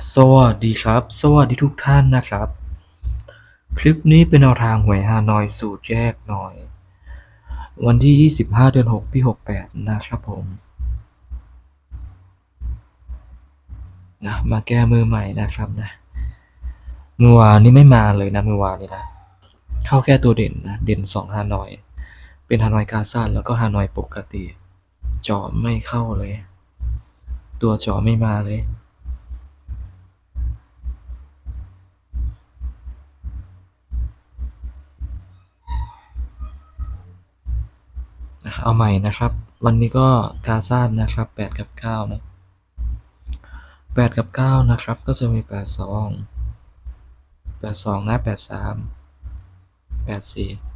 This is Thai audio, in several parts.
สวัสดีครับ สวัสดีทุกท่านนะครับ คลิปนี้เป็นแนวทางหวยฮานอยสูตรแยกหน่อย วันที่ 25 เดือน 6 ปี 68 นะครับผมนะมาแก้มือใหม่นะครับนะมือวานนี่ไม่มาเลยนะมือวานนี่นะ เข้าแค่ตัวเด่นนะ เด่น 2 ฮานอย เป็นฮานอยกาซันแล้วก็ฮานอยปกติจอไม่เข้าเลย ตัวจอไม่มาเลย เอาใหม่นะครับ วันนี้ก็กาซานนะครับ 8 กับ9นะ8 กับ 9 นะครับ ก็จะมี 82 82นะ83 84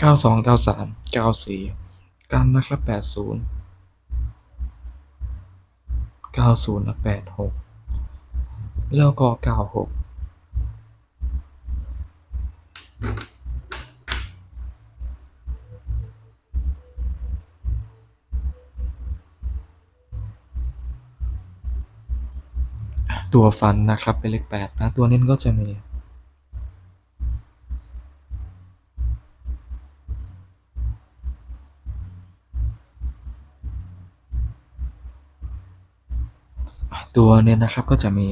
เก้าสองเก้าสามเก้าสี่กันนะครับแปดศูนย์เก้าศูนย์แปดหกแล้วก็เก้าหก ตัวฟันนะครับเป็นเลข8นะตัวเน้นก็จะมีตัวเน้นนะครับก็จะมี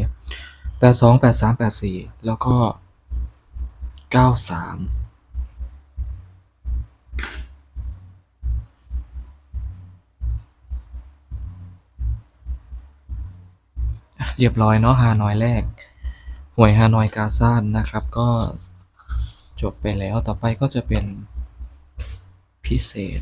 82 83 84 แล้วก็ 93 เรียบร้อยเนาะฮานอยแรก หวยฮานอยกาซานนะครับ ก็จบไปแล้วต่อไปก็จะเป็นพิเศษ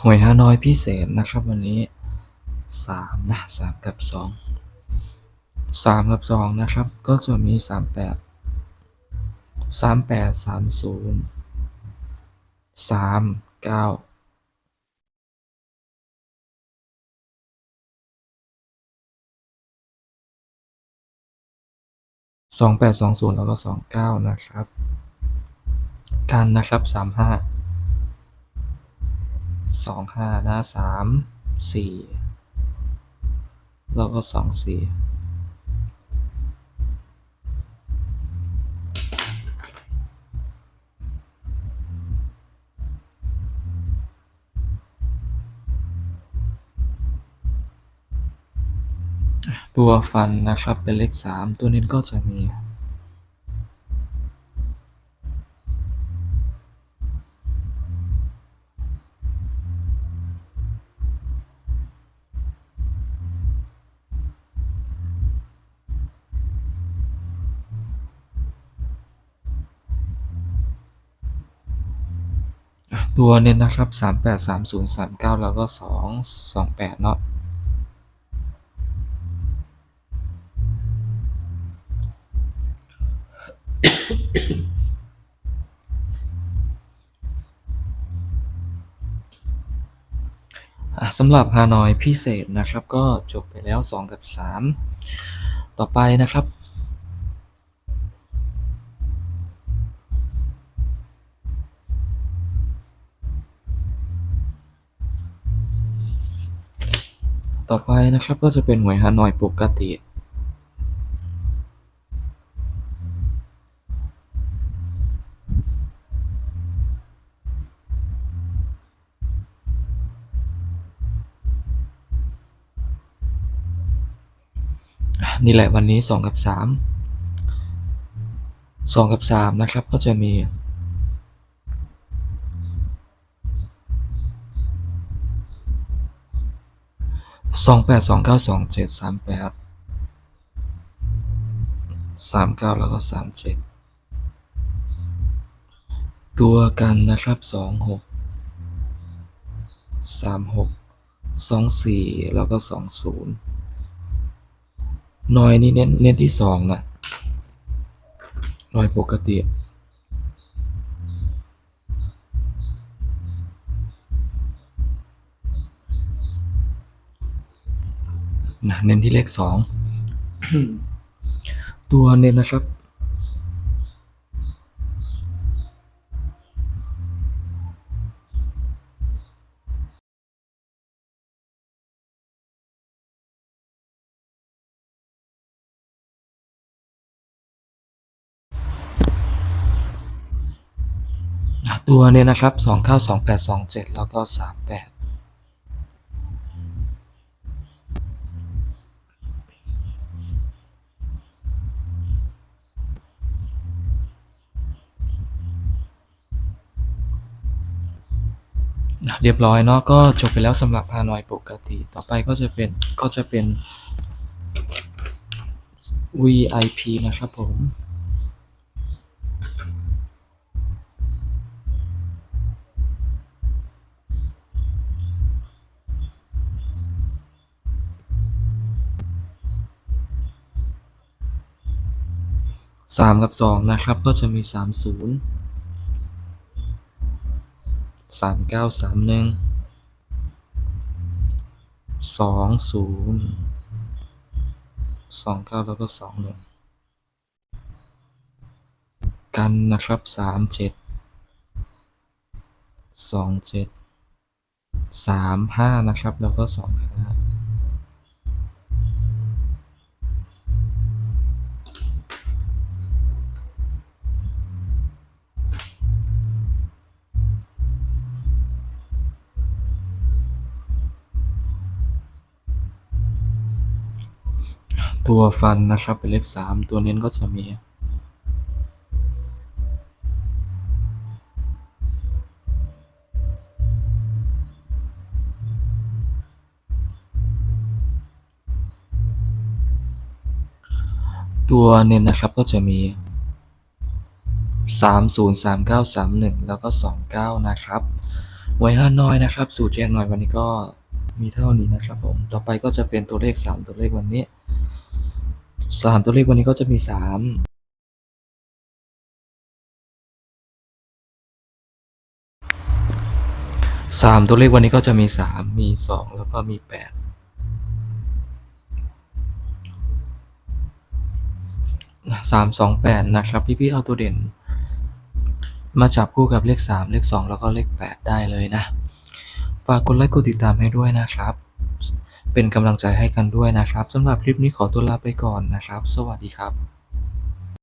หวยฮานอยพิเศษนะครับวันนี้สามนะสามกับสองสามกับสองนะครับ ก็จะมีสามแปดสามแปดสามศูนย์สามเก้าสองแปดสองศูนย์แล้วก็สองเก้านะครับ กันนะครับสามห้า สองห้านะสามสี่แล้วก็สองสี่ตัวฟันนะครับเป็นเลขสามตัวนี้ก็จะมี ตัวเน้นนะครับสามแปดสามศูนย์สามเก้าแล้วก็สองสองแปดเนาะอะสำหรับฮานอยพิเศษนะครับก็จบไปแล้ว 2 กับ 3 ต่อไปนะครับ ต่อไปนะครับก็จะเป็นหวยฮานอยปกติ นี่แหละวันนี้ 2 กับ 3 2 กับ 3 นะครับก็จะมี สองแปดสองเก้าสองเจ็ดสามแปดสามเก้าแล้วก็สามเจ็ดตัวกันนะครับสองหกสามหกสองสี่แล้วก็สองศูนย์นอยนี่เน้นเน้นที่สองนะหน่วยปกติะเน้นที่เลขสองตัวเน้นนะครับ ตัวเนี่ยนะครับ 292 827 แล้วก็ 38 เรียบร้อยเนาะก็จบไปแล้วสำหรับฮานอยปกติ ต่อไปก็จะเป็นก็จะเป็น VIP นะครับผมสามกับสองนะครับ ก็จะมีสามศูนย์ สามเก้าสามหนึ่งสองศูนย์สองเก้าแล้วก็สองหนึ่งกันนะครับสามเจ็ดสองเจ็ดสามห้านะครับ แล้วก็สองห้า ตัวฟันนะครับเป็นเลขสามตัวเน้นก็จะมีตัวเน้นนะครับก็จะมีสามศูนย์สามเก้าสามหนึ่งแล้วก็สองเก้านะครับไว้ห้าน้อยนะครับ สูตรแยกหน่อยวันนี้ก็มีเท่านี้นะครับผม ต่อไปก็จะเป็นตัวเลขสามตัวเลขวันนี้ สามตัวเลขวันนี้ก็จะมีสามสามตัวเลขวันนี้ก็จะมีสามมีสองแล้วก็มีแปดสามสองแปดนะครับ พี่ๆเอาตัวเด่น มาจับคู่กับเลขสามเลขสองแล้วก็เลขแปดได้เลยนะ ฝากกดไลค์กดติดตามให้ด้วยนะครับ เป็นกำลังใจให้กันด้วยนะครับสำหรับคลิปนี้ขอตัวลาไปก่อนนะครับ สวัสดีครับ